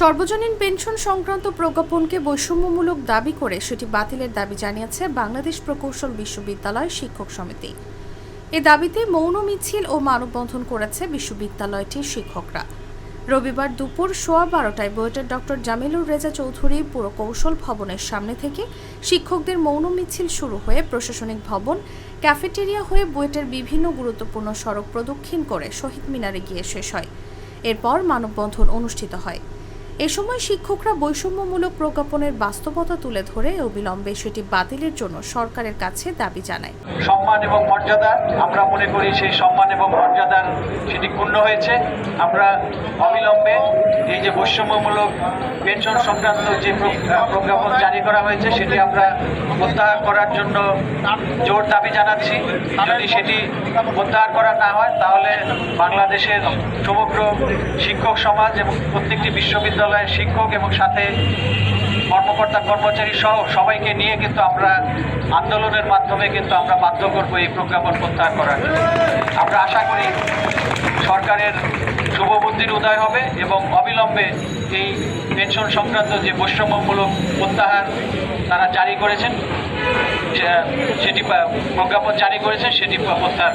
সর্বজনীন পেনশন সংক্রান্ত প্রজ্ঞাপনকে বৈষম্যমূলক দাবি করে সেটি বাতিলের দাবি জানিয়েছে বাংলাদেশ প্রকৌশল বিশ্ববিদ্যালয় শিক্ষক সমিতি। এ দাবিতে মৌন মিছিল ও মানববন্ধন করেছে বিশ্ববিদ্যালয়টির শিক্ষকরা। রবিবার দুপুর সোয়া বারোটায় বুয়েটের ডক্টর জামিলুর রেজা চৌধুরী পুরকৌশল ভবনের সামনে থেকে শিক্ষকদের মৌন মিছিল শুরু হয়ে প্রশাসনিক ভবন, ক্যাফেটেরিয়া হয়ে বুয়েটের বিভিন্ন গুরুত্বপূর্ণ সড়ক প্রদক্ষিণ করে শহীদ মিনারে গিয়ে শেষ হয়। এরপর মানববন্ধন অনুষ্ঠিত হয়। এ সময় শিক্ষকরা বৈষম্যমূলক প্রজ্ঞাপনের বাস্তবতা তুলে ধরে অবিলম্বে সেটি বাতিলের জন্য সরকারের কাছে দাবি জানায়। সম্মান এবং মর্যাদা, আমরা মনে করি সেই সম্মান এবং মর্যাদার সেটি ক্ষুণ্ণ হয়েছে। আমরা অবিলম্বে যে বৈষম্যমূলক পেনশন সংক্রান্ত যে প্রজ্ঞাপন জারি করা হয়েছে, সেটি আমরা প্রত্যাহার করার জন্য জোর দাবি জানাচ্ছি। যদি সেটি প্রত্যাহার করা না হয়, তাহলে বাংলাদেশের সমগ্র শিক্ষক সমাজ এবং প্রত্যেকটি বিশ্ববিদ্যালয়ের শিক্ষক এবং সাথে কর্মকর্তা কর্মচারী সহ সবাইকে নিয়ে কিন্তু আমরা আন্দোলনের মাধ্যমে কিন্তু আমরা বাধ্য করব এই প্রজ্ঞাপন প্রত্যাহার করার। আমরা আশা করি সরকারের শুভবুদ্ধির উদয় হবে এবং অবিলম্বে এই পেনশন সংক্রান্ত যে বৈষম্যমূলক প্রত্যাহার তারা জারি করেছেন সেটি প্রজ্ঞাপন জারি করেছেন, সেটি প্রত্যাহার